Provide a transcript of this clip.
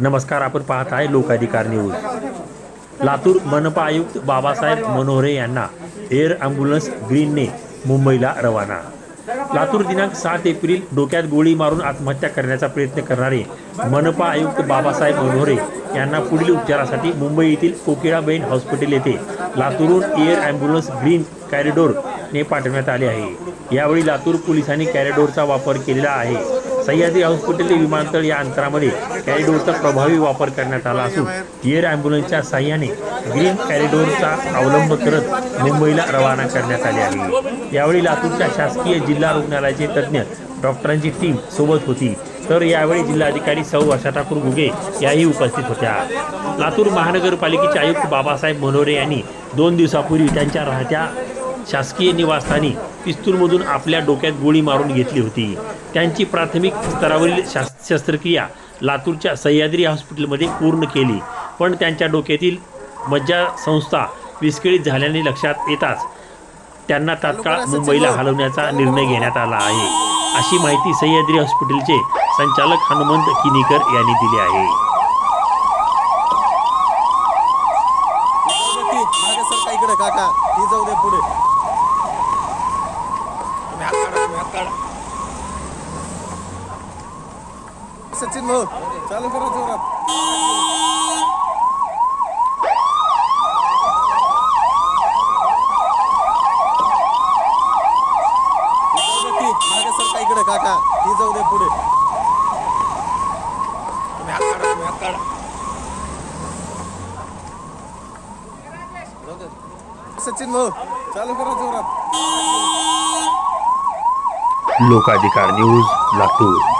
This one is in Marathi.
नमस्कार आपण पाहत आहे लोकाधिकार न्यूज. लातूर मनपा आयुक्त बाबासाहेब मनोहरे यांना एअर अँब्युलन्स ग्रीनने मुंबईला रवाना. लातूर दिनांक सात एप्रिल डोक्यात गोळी मारून आत्महत्या करण्याचा प्रयत्न करणारे मनपा आयुक्त बाबासाहेब मनोहरे यांना पुढील उपचारासाठी मुंबई येथील कोकिळाबेन हॉस्पिटल येथे लातूरहून एअर अँब्युलन्स ग्रीन कॅरिडोरने पाठवण्यात आले आहे. यावेळी लातूर पोलिसांनी कॅरिडोरचा वापर केलेला आहे. सह्याद्री हॉस्पिटल ते विमानतळ या अंतरामध्ये कॅरिडोरचा प्रभावी वापर करण्यात आला असून एअर अँब्युलन्सच्या साह्याने ग्रीन कॅरिडोरचा अवलंब करत मुंबईला रवाना करण्यात आले आहे. यावेळी लातूरच्या शासकीय जिल्हा रुग्णालयाचे तज्ज्ञ डॉक्टरांची टीम सोबत होती. तर यावेळी जिल्हाधिकारी सौ वर्षा ठाकूर घुगे याही उपस्थित होत्या. लातूर महानगरपालिकेचे आयुक्त बाबासाहेब मनोरे यांनी दोन दिवसापूर्वी त्यांच्या राहत्या शासकीय निवासस्थानी पिस्तूलमधून आपल्या डोक्यात गोळी मारून घेतली होती. त्यांची प्राथमिक स्तरावरील शास शस्त्रक्रिया लातूरच्या सह्याद्री हॉस्पिटलमध्ये पूर्ण केली. पण त्यांच्या डोक्यातील मज्जा संस्था विस्कळीत झाल्याने लक्षात येताच त्यांना तात्काळ मुंबईला हलवण्याचा निर्णय घेण्यात आला आहे. अशी माहिती सह्याद्री हॉस्पिटलचे संचालक हनुमंत किनीकर यांनी दिली आहे. काका. ही जाऊ दे पुढे. सचिन भाऊ चालू करा जोरात. इकडे काका. ही जाऊ दे पुढे. सचिन भाऊ चालू करा जोरात. लोकाधिकार न्यूज लातूर.